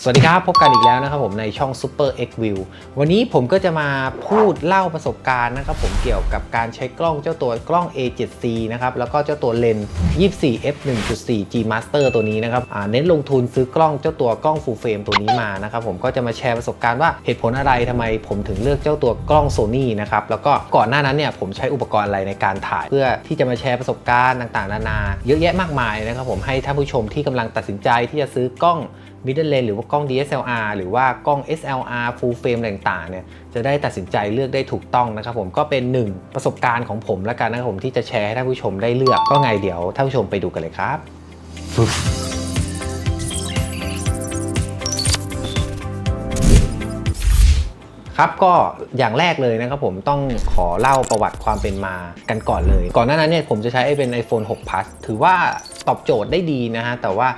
สวัสดีครับ พบกันอีกแล้วนะครับผมในช่อง Super X View วันนี้ผมก็จะมาพูดเล่าประสบการณ์นะครับผมเกี่ยวกับการใช้กล้องเจ้าตัวกล้อง A7C นะครับแล้วก็เจ้าตัวเลนส์24 f 1.4 G Master ตัวนี้นะครับเน้นลงทุนซื้อกล้องเจ้าตัวกล้อง Full Frame ตัวนี้มานะครับผมก็จะมาแชร์ประสบการณ์ว่าเหตุผลอะไรทำไมผมถึงเลือกเจ้าตัวกล้อง Sony นะครับแล้วก็ก่อนหน้านั้นเนี่ยผมใช้อุปกรณ์อะไรในการถ่าย เพื่อที่จะมาแชร์ประสบการณ์ต่างๆ นานา เยอะแยะมากมายนะครับผมให้ท่านผู้ชมที่กำลังตัดสินใจที่จะซื้อกล้อง middle lens หรือว่ากล้อง DSLR หรือว่ากล้อง SLR full frame อะไรต่างๆเนี่ยจะได้ตัดสินใจเลือกได้ถูกต้องนะครับผมก็เป็นหนึ่งประสบการณ์ของผมแล้วกันนะครับผมที่จะแชร์ให้ท่านผู้ชมได้เลือกก็ไงเดี๋ยวท่านผู้ชมไปดูกันเลยครับ ครับก็อย่างแรกเลยนะครับผมต้องขอเล่าประวัติความเป็นมากันก่อนเลย ก่อนหน้านั้นเนี่ยผมจะใช้เป็น iPhone 6 Plus ถือว่าตอบโจทย์ได้ดีนะฮะแต่ว่า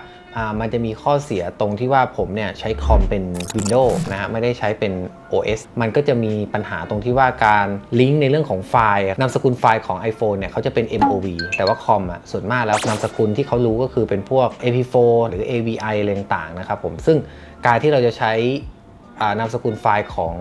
มันจะมีข้อเสียตรงที่ว่าผมเนี่ยใช้คอมเป็น Windows นะฮะไม่ได้ใช้เป็น OS มันก็จะมีปัญหาตรงที่ว่าการลิงก์ในเรื่องของไฟล์นามสกุลไฟล์ของ iPhone เนี่ยเขาจะเป็น MOV แต่ว่าคอมอะส่วนมากแล้วนามสกุลที่เขารู้ก็คือเป็นพวก AP4 หรือ AVI อะไรต่างๆนะครับผมซึ่งการที่เราจะใช้ นามสกุลไฟล์ของ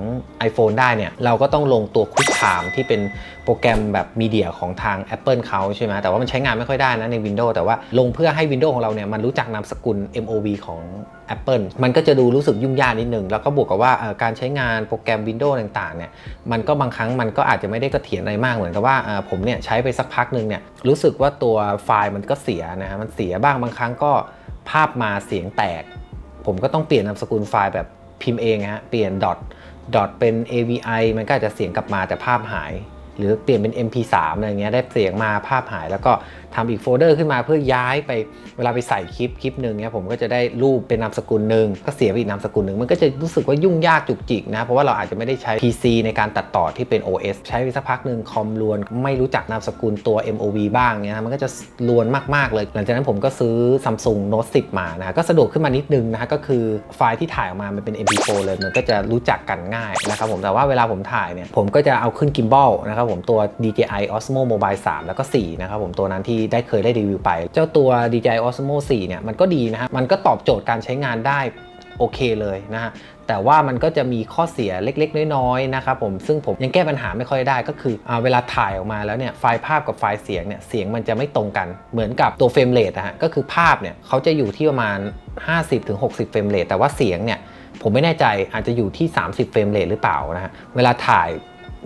iPhone ได้เนี่ย เราก็ต้องลงตัว QuickTime ที่เป็นโปรแกรมแบบมีเดียของทาง Apple เขาใช่ไหมแต่ว่ามันใช้งานไม่ค่อยได้นะใน Windows แต่ว่าลงเพื่อให้ Windows ของเราเนี่ย มันรู้จักนามสกุล MOV ของ Apple มันก็จะดูรู้สึกยุ่งยากนิดนึง แล้วก็บวกกับว่าการใช้งานโปรแกรม Windows ต่างๆเนี่ยมันก็บางครั้งมันก็อาจจะไม่ได้กระเถียรอะไรมากเหมือนกับว่าผมเนี่ยใช้ไปสักพักหนึ่งเนี่ยรู้สึกว่าตัวไฟล์มันก็เสียนะฮะมันเสียบ้างบางครั้งก็ภาพมาเสียงแตก ผมก็ต้องเปลี่ยนนามสกุลไฟล์แบบ พิมพ์เองฮะเปลี่ยน dot dot เป็น AVI มันก็อาจจะเสียงกลับมาแต่ภาพหาย หรือเปลี่ยนเป็น MP3 อะไรเงี้ยได้เสียงมาภาพหายแล้วก็ ทำอีกโฟลเดอร์ขึ้นมาเพื่อย้ายไปเวลาไปใส่คลิปคลิปหนึ่งเนี่ยผมก็จะได้รูปเป็นนามสกุลหนึ่งก็เสียไปอีกนามสกุลหนึ่งมันก็จะรู้สึกว่ายุ่งยากจุกจิกนะเพราะว่าเราอาจจะไม่ได้ใช้ PC ในการตัดต่อที่เป็น OS ใช้ไปสักพักหนึ่งคอมลวนไม่รู้จักนามสกุลตัว MOV บ้างเนี่ยมันก็จะลวนมากๆเลย หลังจากนั้นผมก็ซื้อ Samsung Note 10 มานะก็สะดวกขึ้นมานิดนึงนะฮะก็คือไฟล์ที่ถ่ายออกมามันเป็น MP4 เลยมันก็จะรู้จักกันง่ายนะครับผมแต่ว่าเวลาผมถ่ายเนี่ยผมก็จะเอาขึ้นกิมบอลนะครับผมตัว DJI Osmo Mobile 3 แล้วก็4นะครับผมตัวนั้นที่ได้เคยได้รีวิวไป เจ้าตัว DJI Osmo 4 เนี่ย มันก็ดีนะฮะ มันก็ตอบโจทย์การใช้งานได้โอเคเลยนะฮะ แต่ว่ามันก็จะมีข้อเสียเล็กๆ น้อยๆ นะครับผม ซึ่งผมยังแก้ปัญหาไม่ค่อยได้ก็คืออเวลาถ่ายออกมาแล้วเนี่ยไฟล์ภาพกับไฟล์เสียงเนี่ย เสียงมันจะไม่ตรงกัน เหมือนกับตัวเฟรมเรทนะฮะ ก็คือภาพเนี่ยเขาจะอยู่ที่ประมาณ 50-60 เฟรมเรท แต่ว่าเสียงเนี่ยผมไม่แน่ใจอาจจะอยู่ที่ 30 เฟรมเรทหรือเปล่านะฮะ เวลาถ่าย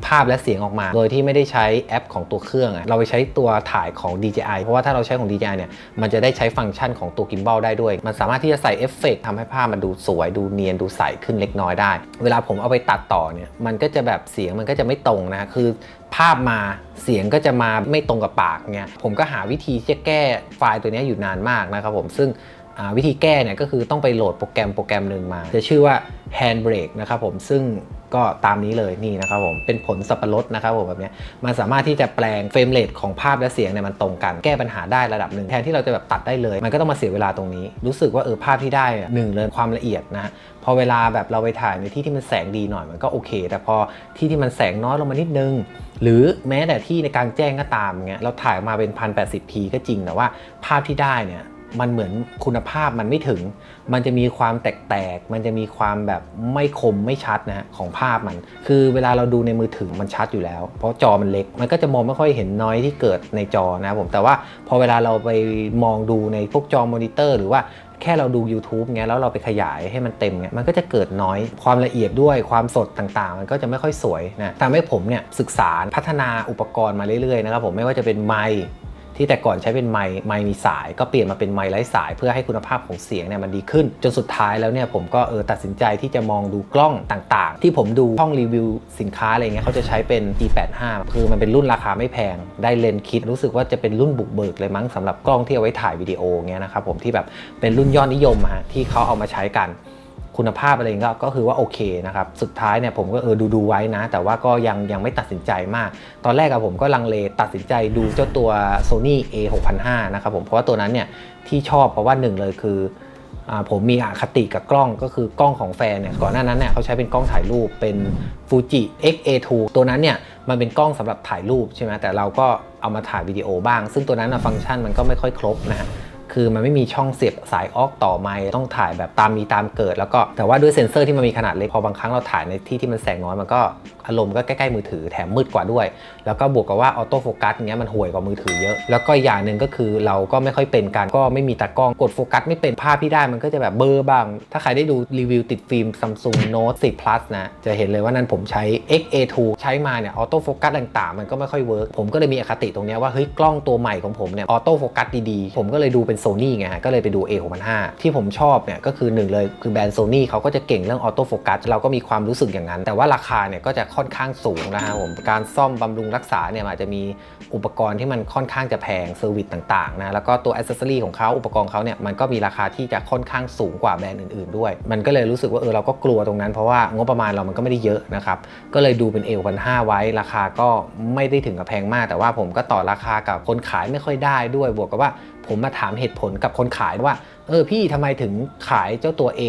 ภาพและเสียงออกมา โดยที่ไม่ได้ใช้แอปของตัวเครื่องอะเราไปใช้ตัวถ่ายของ DJI เพราะว่าถ้าเราใช้ของ DJI เนี่ย มันจะได้ใช้ฟังก์ชันของตัวกิมบอลได้ด้วย มันสามารถที่จะใส่เอฟเฟกต์ทำให้ภาพมันดูสวย ดูเนียน ดูใสขึ้นเล็กน้อยได้ เวลาผมเอาไปตัดต่อเนี่ย มันก็จะแบบเสียงมันก็จะไม่ตรงนะ คือภาพมาเสียงก็จะมาไม่ตรงกับปากเนี่ยผมก็หาวิธีที่จะแก้ไฟล์ตัวนี้อยู่นานมากนะครับผม ซึ่งวิธีแก้เนี่ยก็คือต้องไปโหลดโปรแกรมโปรแกรมหนึ่งมา จะชื่อว่า Handbrake นะครับผมซึ่ง ก็ตามนี้เลยนี่นะครับผมเป็นผลสับปะรดนะครับผมแบบเนี้ยมันสามารถที่จะแปลงเฟรมเรทของภาพและเสียงเนี่ยมันตรงกันแก้ปัญหาได้ระดับหนึ่งแทนที่เราจะแบบตัดได้เลย มันก็ต้องมาเสียเวลาตรงนี้ รู้สึกว่าเออภาพที่ได้อะหนึ่งเลยความละเอียดนะพอเวลาแบบเราไปถ่ายในที่ที่มันแสงดีหน่อยมันก็โอเค แต่พอที่ที่มันแสงน้อยลงมานิดนึง หรือแม้แต่ที่ในกลางแจ้งก็ตามเงี้ยเราถ่ายมาเป็น 1080p ก็จริงแต่ว่าภาพที่ได้เนี่ย มันเหมือนคุณภาพมันไม่ถึง มันจะมีความแตกๆ มันจะมีความแบบไม่คมไม่ชัดนะฮะของภาพมัน คือเวลาเราดูในมือถือมันชัดอยู่แล้ว เพราะจอมันเล็ก มันก็จะมองไม่ค่อยเห็นน้อยที่เกิดในจอนะผม แต่ว่าพอเวลาเราไปมองดูในพวกจอมอนิเตอร์หรือว่าแค่เราดู YouTube เงี้ยแล้วเราไปขยายให้มันเต็มเงี้ยมันก็จะเกิดน้อยความละเอียดด้วยความสดต่างๆ มันก็จะไม่ค่อยสวยนะทำให้ผมเนี่ยศึกษาพัฒนาอุปกรณ์มาเรื่อยๆนะครับผมไม่ว่าจะเป็นไมค์ ที่แต่ก่อนใช้เป็นไมค์ไมค์มีสาย ก็เปลี่ยนมาเป็นไมค์ไร้สาย เพื่อให้คุณภาพของเสียงเนี่ยมันดีขึ้น จนสุดท้ายแล้วเนี่ยผมก็เออตัดสินใจที่จะมองดูกล้องต่างๆ ที่ผมดูช่องรีวิวสินค้าอะไรเงี้ยเขาจะใช้เป็น E85 คือมันเป็นรุ่นราคาไม่แพง ได้เลนส์คิดรู้สึกว่าจะเป็นรุ่นบุกเบิกเลยมั้งสำหรับกล้องที่เอาไว้ถ่ายวิดีโอเงี้ยนะครับผมที่แบบเป็นรุ่นยอดนิยมฮะที่เขาเอามาใช้กัน คุณภาพอะไรก็ก็คือว่าโอเคนะครับสุดท้ายเนี่ยผมก็เออดูดูไว้นะ แต่ว่าก็ยังยังไม่ตัดสินใจมาก ตอนแรกอะผมก็ลังเลตัดสินใจดูเจ้าตัว Sony A6005 นะครับผมเพราะว่าตัวนั้นเนี่ยที่ชอบเพราะว่าหนึ่งเลยคืออ่าผมมีอคติกับกล้องก็คือกล้องของแฟนเนี่ยก่อนหน้านั้นเนี่ยเขาใช้เป็นกล้องถ่ายรูปเป็น Fuji X-A2 ตัวนั้นเนี่ยมันเป็นกล้องสำหรับถ่ายรูปใช่ไหมแต่เราก็เอามาถ่ายวิดีโอบ้าง ซึ่งตัวนั้นฟังก์ชันมันก็ไม่ค่อยครบนะฮะ คือมันไม่มีช่องเสียบสายออกต่อไม้ต้องถ่ายแบบตามมีตามเกิด แล้วก็แต่ว่าด้วยเซ็นเซอร์ที่มันมีขนาดเล็กพอบางครั้งเราถ่ายในที่ที่มันแสงน้อยมันก็อารมณ์ก็ใกล้ๆมือถือแถมมืดกว่าด้วย แล้วก็บวกกับว่าออโต้โฟกัสเงี้ยมันห่วยกว่ามือถือเยอะ แล้วก็อย่างหนึ่งก็คือเราก็ไม่ค่อยเป็นการก็ไม่มีตากล้องกดโฟกัสไม่เป็นภาพที่ได้มันก็จะแบบเบอร์บ้าง ถ้าใครได้ดูรีวิวติดฟิล์ม Samsung Note 10 Plus นะ จะเห็นเลยว่านั้นผมใช้ XA2 ใช้มาเนี่ยออโต้โฟกัสต่างๆ มันก็ไม่ค่อยเวิร์กผมก็เลยมีอคติตรงเนี้ยว่าเฮ้ยกล้องตัวใหม่ของผมเนี่ยออโต้โฟกัสดีๆ ผมก็เลยดูเป็น Sony ไงฮะก็เลยไปดู A650 ที่ผมชอบเนี่ยก็คือหนึ่งเลยคือแบรนด์ Sony เขาก็จะเก่งเรื่องออโต้โฟกัสเราก็มีความรู้สึกอย่างนั้น แต่ว่าราคาเนี่ยก็จะค่อนข้างสูงนะฮะผมการซ่อมบำรุงรักษาเนี่ยอาจจะมีอุปกรณ์ที่มันค่อนข้างจะแพงเซอร์วิสต่างๆนะแล้วก็ตัวอ c เซสซอรีของเขาอุปกรณ์เขาเนี่ยมันก็มีราคาที่จะค่อนข้างสูงกว่าแบรนด์อื่นๆด้วย มันก็เลยรู้สึกว่าเออเราก็กลัวตรงนั้นเพราะว่างบประมาณเรามันก็ไม่ได้เยอะนะครับก็เลยดูเป็นเอลพันห้าไว้ราคาก็ไม่ได้ถึงกับแพงมาก แต่ว่าผมก็ต่อราคากับคนขายไม่ค่อยได้ด้วย บวกกับว่าผมมาถามเหตุผลกับคนขายว่า เออพี่ทำไมถึงขายเจ้าตัว A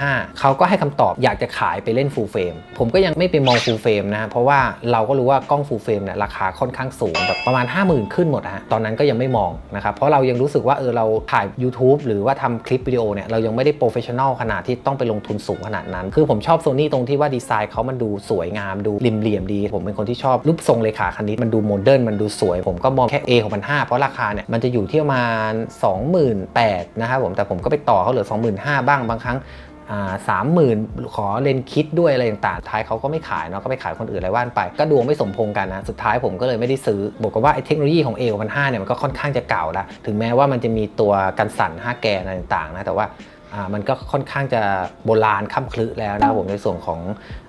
6,500เขาก็ให้คำตอบอยากจะขายไปเล่น full frame ผมก็ยังไม่ไปมอง full frame นะ เพราะว่าเราก็รู้ว่ากล้อง full frame เนี่ยราคาค่อนข้างสูงแบบประมาณ 50,000 ขึ้นหมดอะฮะตอนนั้นก็ยังไม่มองนะครับเพราะเรายังรู้สึกว่าเออเราถ่าย YouTube หรือว่าทำคลิปวิดีโอเนี่ยเรายังไม่ได้โปรเฟชชั่นอลขนาดที่ต้องไปลงทุนสูงขนาดนั้น คือผมชอบ Sony ตรงที่ว่าดีไซน์เขามันดูสวยงามดูริมเหลี่ยมดี ผมเป็นคนที่ชอบรูปทรงเลขาคณิตมันดูโมเดิร์นมันดูสวย ผมก็มองแค่ A 6,500เพราะราคาเนี่ยมันจะอยู่ที่ประมาณ28,000นะครับผมแต่ผมก็ไปต่อเขาเหลือ 25,000 บ้างบางครั้งสามหมื่นขอเลนคิดด้วยอะไรต่างๆ ท้ายเขาก็ไม่ขายเนาะก็ไปขายคนอื่นอะไรว่านไป ก็ดวงไม่สมพงกันนะ สุดท้ายผมก็เลยไม่ได้ซื้อ บอกกับว่าไอ้เทคโนโลยีของ A 6 5เนี่ยมันก็ค่อนข้างจะเก่าละถึงแม้ว่ามันจะมีตัวกันสั่น 5 แกนอะไรต่างๆนะแต่ว่า มันก็ค่อนข้างจะโบราณค่ำคลึแล้วนะครับผมในส่วนของ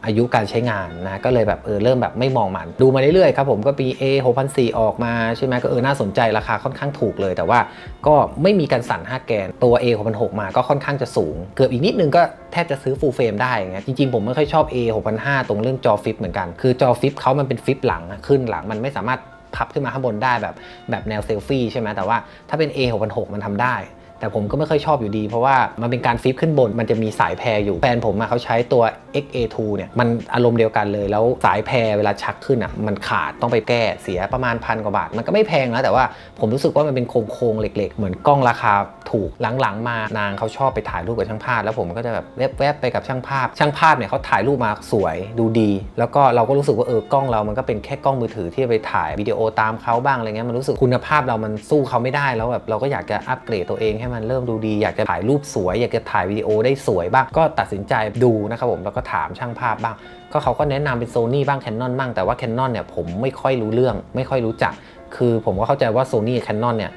อายุการใช้งานนะก็เลยแบบเออเริ่มแบบไม่มองมัน ดูมาเรื่อยๆครับผมก็ปี A 6004ออกมาใช่ไหมก็เออน่าสนใจราคาค่อนข้างถูกเลย แต่ว่าก็ไม่มีการสั่น5แกนตัว A 6006มาก็ค่อนข้างจะสูง เกือบอีกนิดนึงก็แทบจะซื้อ full frame ได้อย่างเงี้ยจริงๆ ผมไม่ค่อยชอบ A 6005ตรงเรื่องจอฟิปเหมือนกัน คือจอฟิปเขามันเป็นฟิปหลังอะขึ้นหลังมันไม่สามารถพับขึ้นมาข้างบนได้แบบแบบแนวเซลฟี่ใช่ไหมแต่ว่าถ้าเป็น A 6006มันทำได้ แต่ผมก็ไม่ค่อยชอบอยู่ดี เพราะว่ามันเป็นการฟิปขึ้นบนมันจะมีสายแพรอยู่ แฟนผมอะเขาใช้ตัว XA2 เนี่ยมันอารมณ์เดียวกันเลย แล้วสายแพรเวลาชักขึ้นอะมันขาดต้องไปแก้เสียประมาณพันกว่าบาท มันก็ไม่แพงนะแต่ว่าผมรู้สึกว่ามันเป็นโครงๆเหล็ก ๆ เหมือนกล้องราคา ถูกหลังๆมานางเขาชอบไปถ่ายรูปกับช่างภาพ แล้วผมก็จะแบบแวบๆไปกับช่างภาพ ช่างภาพเนี่ยเขาถ่ายรูปมาสวยดูดี แล้วก็เราก็รู้สึกว่าเออกล้องเรามันก็เป็นแค่กล้องมือถือที่ไปถ่ายวิดีโอตามเขาบ้างอะไรเงี้ยมันรู้สึกคุณภาพเรามันสู้เขาไม่ได้แล้วแบบเราก็อยากจะอัปเกรดตัวเองให้มันเริ่มดูดีอยากจะถ่ายรูปสวย อยากจะถ่ายวิดีโอได้สวยบ้างก็ตัดสินใจดูนะครับผมแล้วก็ถามช่างภาพบ้างก็เขาก็แนะนำเป็น Sony บ้าง Canon บ้างแต่ว่า Canon เนี่ยผมไม่ค่อยรู้เรื่องไม่ค่อยรู้จัก คือผมก็เข้าใจว่า Sony กับ Canon เนี่ย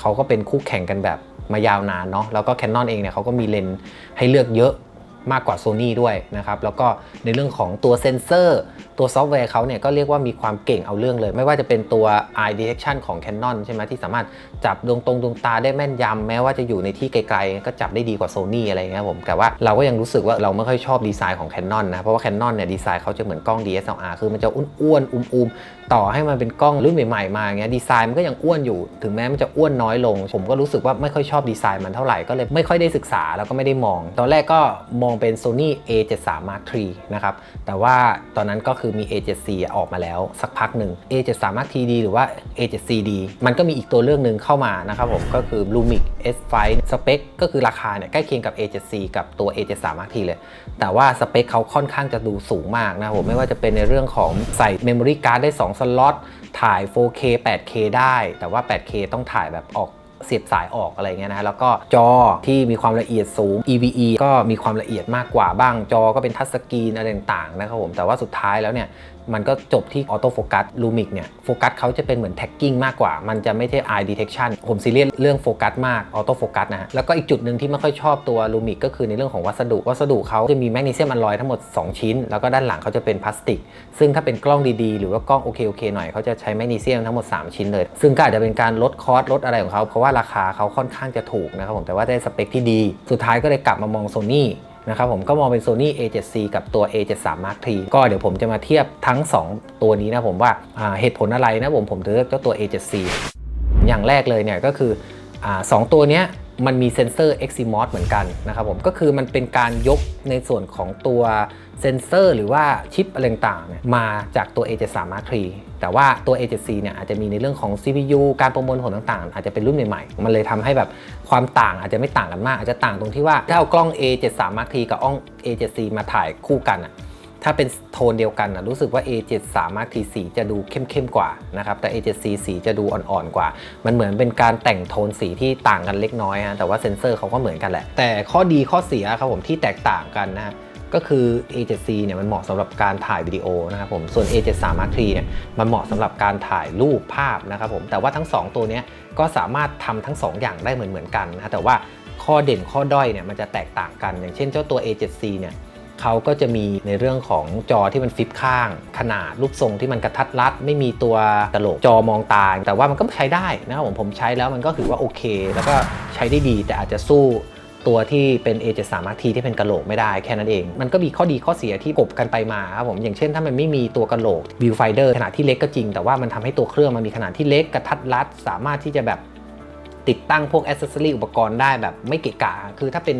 เขาก็เป็นคู่แข่งกันแบบ มายาวนานเนาะแล้วก็ Canon เองเนี่ยเขาก็มีเลนส์ให้เลือกเยอะมากกว่า Sony ด้วยนะครับแล้วก็ในเรื่องของตัวเซนเซอร์ตัวซอฟต์แวร์เขาเนี่ยก็เรียกว่ามีความเก่งเอาเรื่องเลย ไม่ว่าจะเป็นตัว eye detection ของ Canon ใช่ไหมที่สามารถจับดวงตรงดวงตาได้แม่นยำแม้ว่าจะอยู่ในที่ไกลๆ ก็จับได้ดีกว่า Sony อะไรเงี้ยผมแต่ว่าเราก็ยังรู้สึกว่าเราไม่ค่อยชอบดีไซน์ของ Canon นะเพราะว่า Canon เนี่ยดีไซน์เขาจะเหมือนกล้อง DSLR คือมันจะอ้วนๆอุ้มๆ ต่อให้มันเป็นกล้องรุ่นใหม่ๆมาอย่างเงี้ยดีไซน์มันก็ยังอ้วนอยู่ ถึงแม้มันจะอ้วนน้อยลง ผมก็รู้สึกว่าไม่ค่อยชอบดีไซน์มันเท่าไหร่ก็เลยไม่ค่อยได้ศึกษาแล้วก็ไม่ได้มอง ตอนแรกก็มองเป็น Sony A73 Mark III นะครับแต่ว่าตอนนั้นก็คือมี A74 ออกมาแล้วสักพักหนึ่ง A73 Mark III หรือว่า A7CD มันก็มีอีกตัวเรื่องหนึ่งเข้ามานะครับผมก็คือ Lumix S5 สเปคก็คือราคาเนี่ยใกล้เคียงกับ A7C กับตัว A73 Mark III เลย แต่ว่าสเปคเขาค่อนข้างจะดูสูงมากนะผมไม่ว่าจะเป็นในเรื่องของใส่ Memory Card ได้ 2 สล็อตถ่าย 4K 8K ได้ แต่ว่า 8K ต้องถ่ายแบบออกเสียบสายออกอะไรเงี้ยนะ แล้วก็จอที่มีความละเอียดสูง EVE ก็มีความละเอียดมากกว่าบ้าง จอก็เป็นทัชสกรีนอะไรต่างๆนะครับผม แต่ว่าสุดท้ายแล้วเนี่ย มันก็จบที่ออโต้โฟกัสลูมิกเนี่ยโฟกัสเขาจะเป็นเหมือนแท็กกิ้งมากกว่า มันจะไม่ใช่ eye detection ผมซีเรียสเรื่องโฟกัสมากออโต้โฟกัสนะฮะแล้วก็อีกจุดหนึ่งที่ไม่ค่อยชอบตัวลูมิกก็คือในเรื่องของวัสดุ วัสดุเขาจะมีแมกนีเซียมอลลอยทั้งหมด 2 ชิ้น แล้วก็ด้านหลังเขาจะเป็นพลาสติก ซึ่งถ้าเป็นกล้องดีๆ หรือว่ากล้องโอเคโอเคหน่อยเขาจะใช้แมกนีเซียมทั้งหมด 3 ชิ้นเลย ซึ่งก็อาจจะเป็นการลดคอสลดอะไรของเขาเพราะว่าราคาเขาค่อนข้างจะถูกนะครับผมแต่ว่าได้สเปคที่ดี สุดท้ายก็เลยกลับมามองโซนี่ นะครับผมก็มองเป็น Sony A7C กับตัว A73 Mark III ก็เดี๋ยวผมจะมาเทียบทั้ง 2 ตัวนี้นะผมว่าเหตุผลอะไรนะผมผมถึงเลือกเจ้าตัว A7C อย่างแรกเลยเนี่ยก็คืออสองตัวเนี้ยมันมีเซนเซอร์ Exynos เหมือนกันนะครับผมก็คือมันเป็นการยกในส่วนของตัว เซนเซอร์หรือว่าชิปอะไรต่างๆเนี่ยมาจากตัว A73 Mark III แต่ว่าตัว A7C เนี่ยอาจจะมีในเรื่องของ CPU การประมวลผลต่างๆ อาจจะเป็นรุ่นใหม่ๆ มันเลยทำให้แบบความต่างอาจจะไม่ต่างกันมาก อาจจะต่างตรงที่ว่าถ้าเอากล้อง A73 Mark III กับกล้อง A7C มาถ่ายคู่กันอะถ้าเป็นโทนเดียวกันนะรู้สึกว่า A73 Mark III สีจะดูเข้มๆกว่านะครับแต่ A7C สีจะดูอ่อนๆกว่า มันเหมือนเป็นการแต่งโทนสีที่ต่างกันเล็กน้อยฮะแต่ว่าเซนเซอร์เขาก็เหมือนกันแหละแต่ข้อดีข้อเสียครับผมที่แตกต่างกันนะฮะ ก็คือ A7C เนี่ยมันเหมาะสำหรับการถ่ายวิดีโอนะครับผม ส่วน A73 Mark III เนี่ยมันเหมาะสำหรับการถ่ายรูปภาพนะครับผม แต่ว่าทั้ง 2 ตัวเนี้ยก็สามารถทำทั้ง 2 อย่างได้เหมือนเหมือนๆกันนะแต่ว่าข้อเด่นข้อด้อยเนี่ยมันจะแตกต่างกัน อย่างเช่นเจ้าตัว A7C เนี่ยเขาก็จะมีในเรื่องของจอที่มันฟลิปข้าง ขนาดรูปทรงที่มันกระทัดรัด ไม่มีตัวกระโหลกจอมองตาแต่ว่ามันก็ใช้ได้นะครับผมผมใช้แล้วมันก็ถือว่าโอเค แล้วก็ใช้ได้ดีแต่อาจจะสู้ ตัวที่เป็น A73 Mark III ที่เป็นกระโหลกไม่ได้แค่นั้นเอง มันก็มีข้อดีข้อเสียที่กบกันไปมาครับผมอย่างเช่นถ้ามันไม่มีตัวกระโหลกวิวไฟเดอร์ขนาดที่เล็กก็จริง แต่ว่ามันทำให้ตัวเครื่องมันมีขนาดที่เล็กกระทัดรัดสามารถที่จะแบบติดตั้งพวกอ c เซสซอรีอุปกรณ์ได้แบบไม่เกะกะ คือถ้าเป็น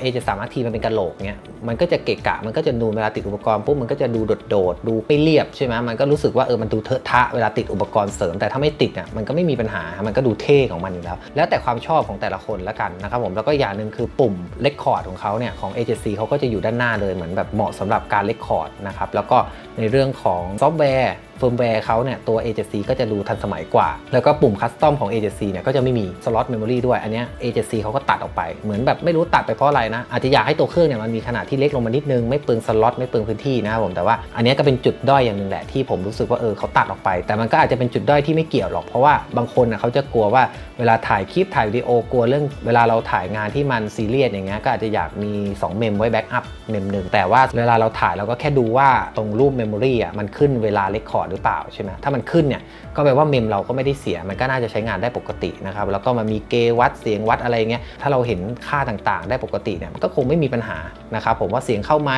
เอเจสามารถทีมันเป็นกระโหลกเนี้ยมันก็จะเกะกะมันก็จะดูเวลาติดอุปกรณ์ปุ๊บมันก็จะดูโดดๆดูไม่เรียบใช่ไหมมันก็รู้สึกว่าเออมันดูเทอะทะเวลาติดอุปกรณ์เสริม แต่ถ้าไม่ติดอะมันก็ไม่มีปัญหามันก็ดูเท่ของมันอยู่แล้ว แล้วแต่ความชอบของแต่ละคนละกันนะครับผมแล้วก็อย่างหนึ่งคือปุ่มเลคคอร์ดของเขาเนี่ยของ agency เขาก็จะอยู่ด้านหน้าเลยเหมือนแบบเหมาะสำหรับการเลคคอร์ดนะครับแล้วก็ในเรื่องของซอฟต์แวร์เฟิร์มแวร์เขาเนี่ยตัว agency ก็จะดูทันสมัยกว่า แล้วก็ปุ่มคัสตอมของ agency เนี่ยก็จะไม่มีสล็อตเมมโมรีด้วย อันเนี้ย agency เขาก็ตัดออกไป เหมือนแบบไม่รู้ตัดไปเพราะอะไรนะ อาจจะอยากให้ตัวเครื่องเนี่ยมันมีขนาดที่เล็กลงมานิดนึง ไม่เปลืองสล็อตไม่เปลืองพื้นที่นะครับผม แต่ว่าอันเนี้ยก็เป็นจุดด้อยอย่างหนึ่งแหละที่ผมรู้สึกว่าเออเขาตัดออกไป แต่มันก็อาจจะเป็นจุดด้อยที่ไม่เกี่ยวหรอกเพราะว่าบางคนน่ะเขาจะกลัวว่าเวลาถ่ายคลิปถ่ายวิดีโอกลัวเรื่องเวลาเราถ่ายงานที่มันซีเรียสอย่างเงี้ยก็อาจจะอยากมี 2 เมมไว้แบ็กอัพเมมหนึ่งแต่ว่าเวลาเราถ่ายเราก็แค่ดูว่าตรงรูปเมมโมรีอะมันขึ้นเวลาเลคคอร์ดหรือเปล่าใช่ไหมถ้ามันขึ้นเนี่ยก็แปลว่าเมมเราก็ไม่ได้เสีย มันก็น่าจะใช้งานได้ปกตินะครับแล้วก็มามีเกวัดเสียงวัดอะไรเงี้ยถ้าเราเห็นค่าต่างๆ ได้ปกติเนี่ยมันก็คงไม่มีปัญหานะครับผมว่าเสียงเข้าไหม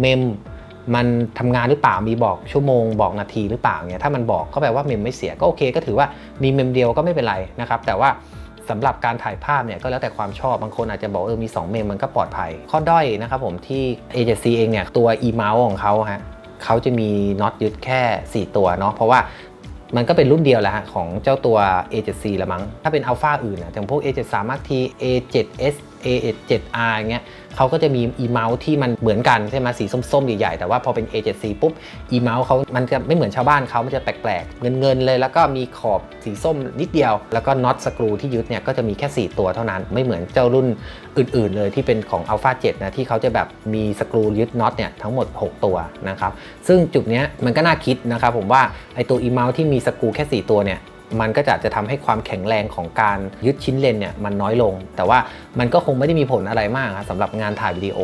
เมมมันทำงานหรือเปล่า มีบอกชั่วโมง บอกนาทีหรือเปล่าเนี่ยถ้ามันบอกก็แปลว่าเมมไม่เสียก็โอเค ก็ถือว่ามีเมมเดียวก็ไม่เป็นไรนะครับ แต่ว่าสำหรับการถ่ายภาพเนี่ยก็แล้วแต่ความชอบ บางคนอาจจะบอกเออมี 2 เมมมันก็ปลอดภัย ข้อด้อยนะครับผมที่ agency เองเนี่ยตัว e-mouse ของเขาฮะ เขาจะมีน็อตยึดแค่ 4 ตัวเนาะเพราะว่ามันก็เป็นรุ่นเดียวแหละของเจ้าตัว A7C ละมั้ง ถ้าเป็นอัลฟาอื่นนะอย่างพวก A73 Mark T A7S A7R อย่างเงี้ยเขาก็จะมี e-mouse ที่มันเหมือนกันใช่ไหมสีส้มๆใหญ่ๆแต่ว่าพอเป็น A7C ปุ๊บ e-mouse เขามันจะไม่เหมือนชาวบ้านเขามันจะแปลกๆ เงินๆเลย แล้วก็มีขอบสีส้มนิดเดียว แล้วก็น็อตสกรูที่ยึดเนี่ยก็จะมีแค่ 4 ตัวเท่านั้น ไม่เหมือนเจ้ารุ่นอื่นๆ เลยที่เป็นของ Alpha 7นะที่เขาจะแบบมีสกรูยึดน็อตเนี่ยทั้งหมด 6 ตัวนะครับซึ่งจุดเนี้ยมันก็น่าคิดนะครับผมว่าไอตัว e-mouse ที่มีสกรูแค่ 4 ตัวเนี่ย มันก็จะจะทำให้ความแข็งแรงของการยึดชิ้นเลนเนี่ยมันน้อยลง แต่ว่ามันก็คงไม่ได้มีผลอะไรมากครับสำหรับงานถ่ายวิดีโอ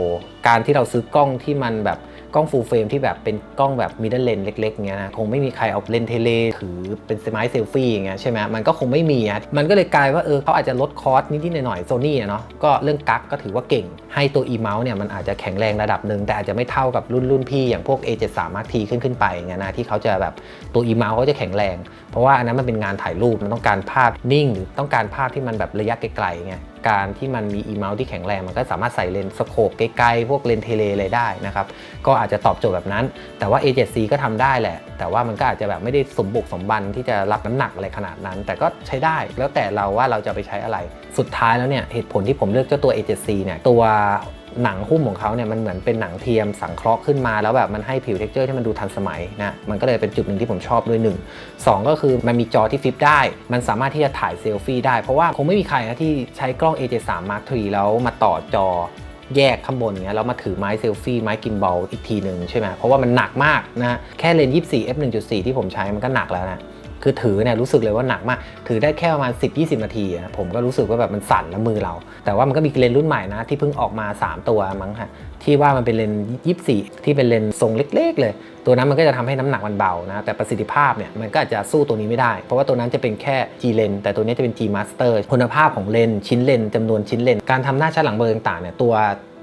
การที่เราซื้อกล้องที่มันแบบ กล้องฟูลเฟรมที่แบบเป็นกล้องแบบมิดเดิลเลนเล็กๆเงี้ยนะคงไม่มีใครเอาเลนเทเลถือเป็นสมายเซลฟี่อย่างเงี้ยใช่ไหมมันก็คงไม่มีอะมันก็เลยกลายว่าเออเขาอาจจะลดคอสนิดๆหน่อยๆโซนี่อะเนาะก็เรื่องกั๊กก็ถือว่าเก่ง ให้ตัว e-mouse เนี่ยมันอาจจะแข็งแรงระดับหนึ่งแต่อาจจะไม่เท่ากับรุ่นรุ่นพี่อย่างพวก A73 Mark T ขึ้นขึ้นไปอย่างเงี้ยนะที่เขาจะแบบตัว e-mouse เขาจะแข็งแรง เพราะว่าอันนั้นมันเป็นงานถ่ายรูปมันต้องการภาพนิ่งหรือต้องการภาพที่มันแบบระยะไกลๆไง การที่มันมีอีเมาส์ที่แข็งแรงมันก็สามารถใส่เลนส์สโคปไกลๆพวกเลนส์เทเลเลยได้นะครับก็อาจจะตอบโจทย์แบบนั้น แต่ว่า A7C ก็ทำได้แหละ แต่ว่ามันก็อาจจะแบบไม่ได้สมบุกสมบันที่จะรับน้ำหนักอะไรขนาดนั้น แต่ก็ใช้ได้แล้วแต่เราว่าเราจะไปใช้อะไร สุดท้ายแล้วเนี่ยเหตุผลที่ผมเลือกเจ้าตัว A7C เนี่ยตัว หนังหุ้มของเขาเนี่ยมันเหมือนเป็นหนังเทียมสังเคราะห์ขึ้นมาแล้วแบบมันให้ผิวเท็กเจอร์ที่มันดูทันสมัยนะมันก็เลยเป็นจุดหนึ่งที่ผมชอบด้วยหนึ่งสองก็คือมันมีจอที่ฟลิปได้ มันสามารถที่จะถ่ายเซลฟี่ได้ เพราะว่าคงไม่มีใครนะที่ใช้กล้อง A73 Mark III แล้วมาต่อจอแยกข้างบนเงี้ยแล้วมาถือไม้เซลฟี่ไม้กิมบอลอีกทีหนึ่งใช่ไหมเพราะว่ามันหนักมากนะแค่เลนส์24 f 1.4ที่ผมใช้มันก็หนักแล้วนะ คือถือเนี่ยรู้สึกเลยว่าหนักมาก ถือได้แค่ประมาณ 10-20 นาทีผมก็รู้สึกว่าแบบมันสั่นแล้วมือเรา แต่ว่ามันก็มีเลนส์รุ่นใหม่นะ ที่เพิ่งออกมา 3 ตัวมั้งฮะที่ว่ามันเป็นเลนส์24 ที่เป็นเลนส์ทรงเล็ก ๆ เลย ตัวนั้นมันก็จะทำให้น้ำหนักมันเบานะ แต่ประสิทธิภาพเนี่ยมันก็อาจจะสู้ตัวนี้ไม่ได้ เพราะว่าตัวนั้นจะเป็นแค่ G lens แต่ตัวนี้จะเป็น G master คุณภาพของเลนส์ชิ้นเลนส์จำนวนชิ้นเลนส์การทำหน้าชัดหลังเบอร์ต่างๆเนี่ยตัว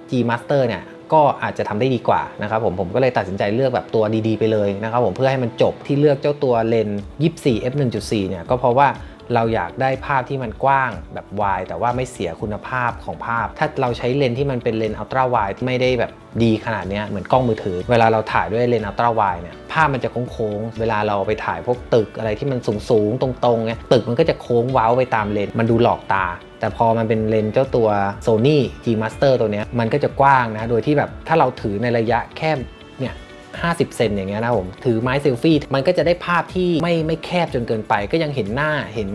G master เนี่ย ก็อาจจะทำได้ดีกว่านะครับผมผมก็เลยตัดสินใจเลือกแบบตัวดีๆ ไปเลยนะครับผมเพื่อให้มันจบที่เลือกเจ้าตัวเลน24 f 1.4เนี่ยก็เพราะว่าเราอยากได้ภาพที่มันกว้างแบบวายแต่ว่าไม่เสียคุณภาพของภาพ ถ้าเราใช้เลนที่มันเป็นเลนอัลตร้าวายที่ไม่ได้แบบดีขนาดนี้เหมือนกล้องมือถือ เวลาเราถ่ายด้วยเลนอัลตร้าวายเนี่ยภาพมันจะโค้งๆเวลาเราไปถ่ายพวกตึกอะไรที่มันสูงๆตรงๆเนี่ยตึกมันก็จะโค้งว้าไปตามเลนมันดูหลอกตา แต่พอมันเป็นเลนส์เจ้าตัว Sony G Master ตัวเนี้ยมันก็จะกว้างนะ โดยที่แบบถ้าเราถือในระยะแค่เนี่ย 50 เซนอย่างเงี้ยนะผมถือไม้เซลฟี่มันก็จะได้ภาพที่ไม่ไม่แคบจนเกินไป ก็ยังเห็นหน้าเห็น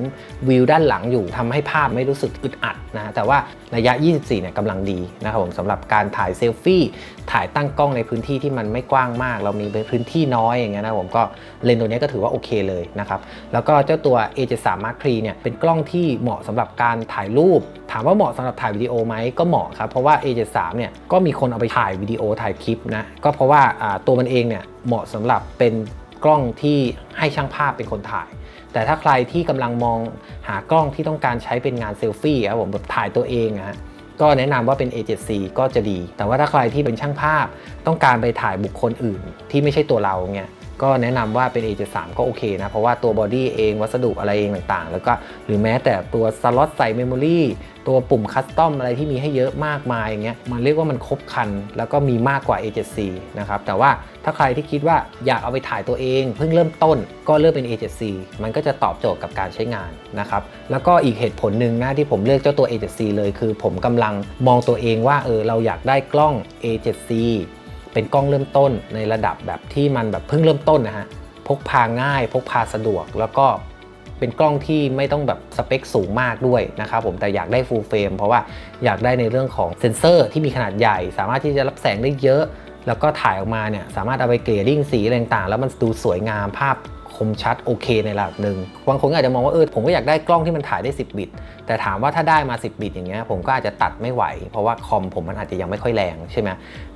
วิวด้านหลังอยู่ทำให้ภาพไม่รู้สึกอึดอัดนะแต่ว่าระยะ 24 เนี่ยกำลังดีนะครับผมสำหรับการถ่ายเซลฟี่ถ่ายตั้งกล้องในพื้นที่ที่มันไม่กว้างมาก เรามีพื้นที่น้อยอย่างเงี้ยนะผมก็เลนส์ตัวนี้ก็ถือว่าโอเคเลยนะครับแล้วก็เจ้าตัว A73 Mark III เนี่ยเป็นกล้องที่เหมาะสำหรับการถ่ายรูป ถามว่าเหมาะสำหรับถ่ายวิดีโอไหมก็เหมาะครับเพราะว่า A73 เนี่ยก็มีคนเอาไปถ่ายวิดีโอถ่ายคลิปนะก็เพราะว่าตัวมันเองเนี่ยเหมาะสำหรับเป็นกล้องที่ให้ช่างภาพเป็นคนถ่าย แต่ถ้าใครที่กำลังมองหากล้องที่ต้องการใช้เป็นงานเซลฟี่ครับผมแบบถ่ายตัวเองนะฮะก็แนะนำว่าเป็น A7C ก็จะดี แต่ว่าถ้าใครที่เป็นช่างภาพต้องการไปถ่ายบุคคลอื่น ที่ไม่ใช่ตัวเราเนี่ย ก็แนะนำว่าเป็น A73 ก็โอเคนะ เพราะว่าตัวบอดี้เองวัสดุอะไรเองต่างๆ แล้วก็หรือแม้แต่ตัวสล็อตใส่เมมโมรีตัวปุ่มคัสตอมอะไรที่มีให้เยอะมากมายอย่างเงี้ยมันเรียกว่ามันครบครัน แล้วก็มีมากกว่า A7C นะครับแต่ว่าถ้าใครที่คิดว่าอยากเอาไปถ่ายตัวเอง เพิ่งเริ่มต้นก็เลือกเป็น A7C มันก็จะตอบโจทย์กับการใช้งานนะครับแล้วก็อีกเหตุผลหนึ่งนะที่ผมเลือกเจ้าตัว A7C เลยคือผมกำลังมองตัวเองว่าเออเราอยากได้กล้อง A7C เป็นกล้องเริ่มต้นในระดับแบบที่มันแบบเพิ่งเริ่มต้นนะฮะพกพาง่าย พกพาสะดวก แล้วก็เป็นกล้องที่ไม่ต้องแบบสเปคสูงมากด้วยนะครับผมแต่อยากได้ฟูลเฟรมเพราะว่าอยากได้ในเรื่องของเซนเซอร์ที่มีขนาดใหญ่ สามารถที่จะรับแสงได้เยอะ แล้วก็ถ่ายออกมาเนี่ยสามารถเอาไปเกรดดิ้งสีอะไรต่างๆแล้วมันดูสวยงามภาพ คมชัดโอเคในระดับหนึ่งบางคนอาจจะมองว่าเออผมก็อยากได้กล้องที่มันถ่ายได้ 10 บิต แต่ถามว่าถ้าได้มา 10 บิตอย่างเงี้ยผมก็อาจจะตัดไม่ไหว เพราะว่าคอมผมมันอาจจะยังไม่ค่อยแรงใช่ไหม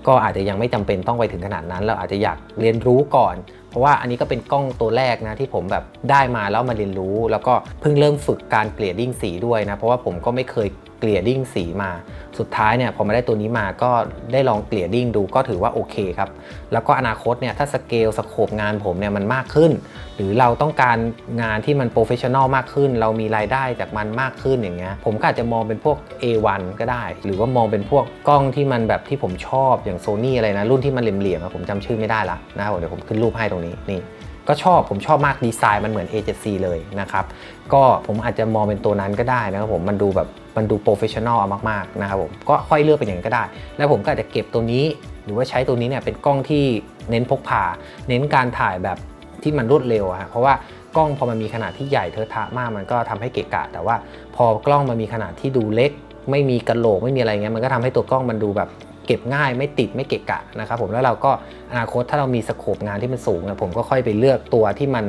ก็อาจจะยังไม่จำเป็นต้องไปถึงขนาดนั้น เราอาจจะอยากเรียนรู้ก่อน เพราะว่าอันนี้ก็เป็นกล้องตัวแรกนะที่ผมแบบได้มาแล้วมาเรียนรู้ แล้วก็เพิ่งเริ่มฝึกการเกลี่ยดิ้งสีด้วยนะเพราะว่าผมก็ไม่เคย เกลี่ยดิ้งสีมา สุดท้ายเนี่ยพอมาได้ตัวนี้มาก็ได้ลองเกลี่ยดิ้งดูก็ถือว่าโอเคครับ แล้วก็อนาคตเนี่ยถ้าสเกลสโคปงานผมเนี่ยมันมากขึ้น หรือเราต้องการงานที่มันโปรเฟชชั่นอลมากขึ้น เรามีรายได้จากมันมากขึ้นอย่างเงี้ยผมก็อาจจะมองเป็นพวก A1 ก็ได้ หรือว่ามองเป็นพวกกล้องที่มันแบบที่ผมชอบอย่างโซนี่อะไรนะรุ่นที่มันเหลี่ยมๆอะผมจำชื่อไม่ได้ละนะครับเดี๋ยวผมขึ้นรูปให้ตรงนี้นี่ก็ชอบผมชอบมากดีไซน์มันเหมือน A7C เลยนะครับ ก็ผมอาจจะมองเป็นตัวนั้นก็ได้นะครับผมมันดูแบบ มันดูโปรเฟชชั่นอลมากๆนะครับผมก็ค่อยเลือกเป็นอย่างนั้นก็ได้ แล้วผมก็อาจจะเก็บตัวนี้ หรือว่าใช้ตัวนี้เนี่ยเป็นกล้องที่เน้นพกพาเน้นการถ่ายแบบที่มันรวดเร็วฮะเพราะว่ากล้องพอมันมีขนาดที่ใหญ่เทอะทะมากมันก็ทำให้เกะกะ แต่ว่าพอกล้องมันมีขนาดที่ดูเล็ก ไม่มีกระโหลกไม่มีอะไรเงี้ยมันก็ทำให้ตัวกล้องมันดูแบบเก็บง่ายไม่ติดไม่เกะกะนะครับผมแล้วเราก็อนาคตถ้าเรามีสโคปงานที่มันสูงนะผมก็ค่อยไปเลือกตัวที่มัน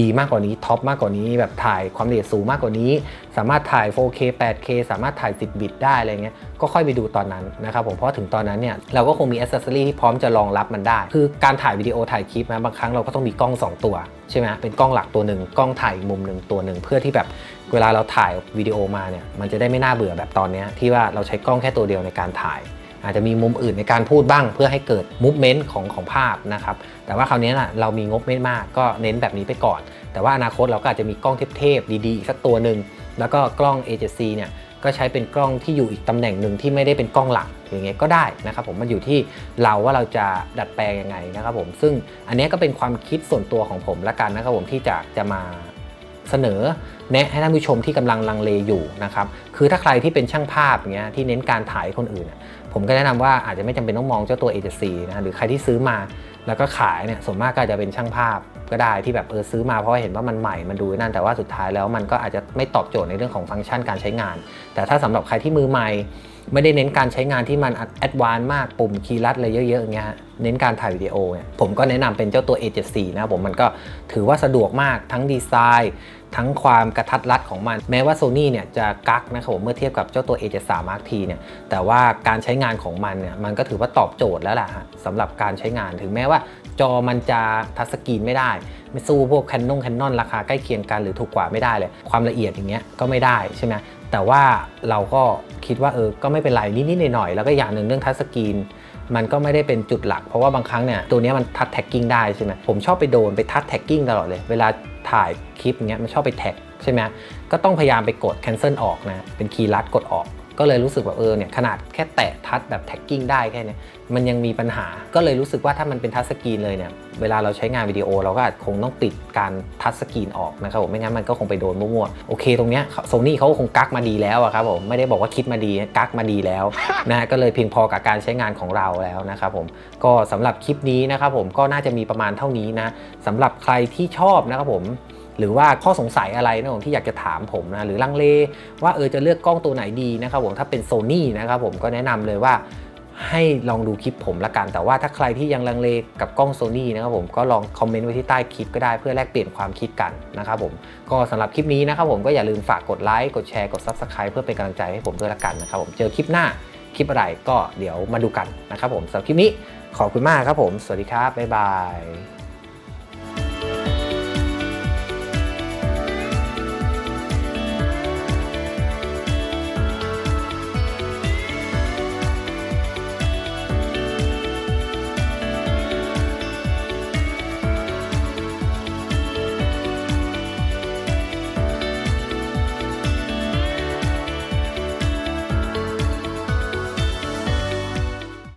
ดีมากกว่านี้ท็อปมากกว่านี้ แบบถ่ายความละเอียดสูงมากกว่านี้ สามารถถ่าย 4K 8K สามารถถ่าย 10 บิตได้อะไรเงี้ยก็ค่อยไปดูตอนนั้นนะครับผมเพราะถึงตอนนั้นเนี่ยเราก็คงมีอ c เซสซอรี่ที่พร้อมจะรองรับมันได้ คือการถ่ายวิดีโอถ่ายคลิปนะบางครั้งเราก็ต้องมีกล้อง 2 ตัวใช่ไหมเป็นกล้องหลักตัวหนึ่งกล้องถ่ายมุมหนึ่งตัวหนึ่งเพื่อที่แบบเวลาเราถ่ายวิดีโอมาเนี่ยมันจะได้ไม่น่าเบื่อแบบตอนนี้ที่ว่าเราใช้กล้องแค่ตัวเดียวในการถ่าย อาจจะมีมุมอื่นในการพูดบ้าง เพื่อให้เกิดมูฟเมนต์ของของภาพนะครับแต่ว่าคราวนี้นะเรามีงบไม่มากก็เน้นแบบนี้ไปก่อน แต่ว่าอนาคตเราก็อาจจะมีกล้องเทพๆดีๆอีกสักตัวหนึ่งแล้วก็กล้อง A7C เนี่ยก็ใช้เป็นกล้องที่อยู่อีกตำแหน่งหนึ่งที่ไม่ได้เป็นกล้องหลักอย่างเงี้ยก็ได้นะครับผมมันอยู่ที่เราว่าเราจะดัดแปลงยังไงนะครับผมซึ่งอันนี้ก็เป็นความคิดส่วนตัวของผมละกันนะครับผมที่จะจะมาเสนอแนะให้ท่านผู้ชมที่กำลังลังเลอยู่นะครับคือถ้าใครที่เป็นช่างภาพเงี้ยที่เน้นการถ่ายคนอื่น ผมก็แนะนำว่าอาจจะไม่จำเป็นต้องมองเจ้าตัว A7C นะหรือใครที่ซื้อมาแล้วก็ขายเนี่ยส่วนมากก็อาจจะเป็นช่างภาพก็ได้ที่แบบเออซื้อมาเพราะเห็นว่ามันใหม่มันดูนั่นแต่ว่าสุดท้ายแล้วมันก็อาจจะไม่ตอบโจทย์ในเรื่องของฟังก์ชันการใช้งาน แต่ถ้าสำหรับใครที่มือใหม่ ไม่ได้เน้นการใช้งานที่มันแอดวานซ์มากปุ่มคีย์ลัดอะไรเยอะๆอย่างเงี้ยเน้นการถ่ายวิดีโอเนี่ยผมก็แนะนำเป็นเจ้าตัว A74 นะผมมันก็ถือว่าสะดวกมากทั้งดีไซน์ ทั้งความกระทัดรัดของมัน แม้ว่า Sony เนี่ยจะกักนะครับผมเมื่อเทียบกับเจ้าตัว A73 Mark T เนี่ยแต่ว่าการใช้งานของมันเนี่ยมันก็ถือว่าตอบโจทย์แล้วล่ะฮะสำหรับการใช้งานถึงแม้ว่าจอมันจะทัชสกรีนไม่ได้ ไม่สู้พวกแคนนงแคนนอนราคาใกล้เคียงกันหรือถูกกว่าไม่ได้เลย ความละเอียดอย่างเงี้ยก็ไม่ได้ใช่ไหม แต่ว่าเราก็คิดว่าเออก็ไม่เป็นไรนิดๆหน่อยๆแล้วก็อย่างหนึ่งเรื่องทัชสกรีนมันก็ไม่ได้เป็นจุดหลัก เพราะว่าบางครั้งเนี่ยตัวนี้มันทัชแท็กกิ้งได้ใช่ไหมผมชอบไปโดนไปทัชแท็กกิ้งตลอดเลย เวลาถ่ายคลิปอย่างเงี้ยมันชอบไปแท็กใช่ไหมก็ต้องพยายามไปกด cancel ออกนะเป็นคีย์ลัดกดออก ก็เลยรู้สึกว่าเออเนี่ยขนาดแค่แตะทัชแบบแท็กกิ้งได้แค่เนี้ยมันยังมีปัญหา ก็เลยรู้สึกว่าถ้ามันเป็นทัชสกรีนเลยเนี่ยเวลาเราใช้งานวิดีโอเราก็อาจคงต้องติดการทัชสกรีนออกนะครับผมไม่งั้นมันก็คงไปโดนมั่วๆโอเคตรงเนี้ยโซนี่เขาก็คงกักมาดีแล้วอะครับผมไม่ได้บอกว่าคิดมาดีกักมาดีแล้วนะฮะก็เลยเพียงพอกับการใช้งานของเราแล้วนะครับผมก็สำหรับคลิปนี้นะครับผมก็น่าจะมีประมาณเท่านี้นะสำหรับใครที่ชอบนะครับผม หรือว่าข้อสงสัยอะไรนะผมที่อยากจะถามผมนะหรือลังเลว่าเออจะเลือกกล้องตัวไหนดีนะครับผมถ้าเป็นโซนี่นะครับผมก็แนะนำเลยว่าให้ลองดูคลิปผมละกัน แต่ว่าถ้าใครที่ยังลังเลกับกล้องโซนี่นะครับผมก็ลองคอมเมนต์ไว้ที่ใต้คลิปก็ได้เพื่อแลกเปลี่ยนความคิดกันนะครับผมก็สำหรับคลิปนี้นะครับผมก็อย่าลืมฝากกดไลค์กดแชร์กด Subscribe เพื่อเป็นกำลังใจให้ผมด้วยละกันนะครับผมเจอคลิปหน้าคลิปอะไรก็เดี๋ยวมาดูกันนะครับผมสำหรับคลิปนี้ขอบคุณมากครับผม สวัสดีครับบ๊ายบาย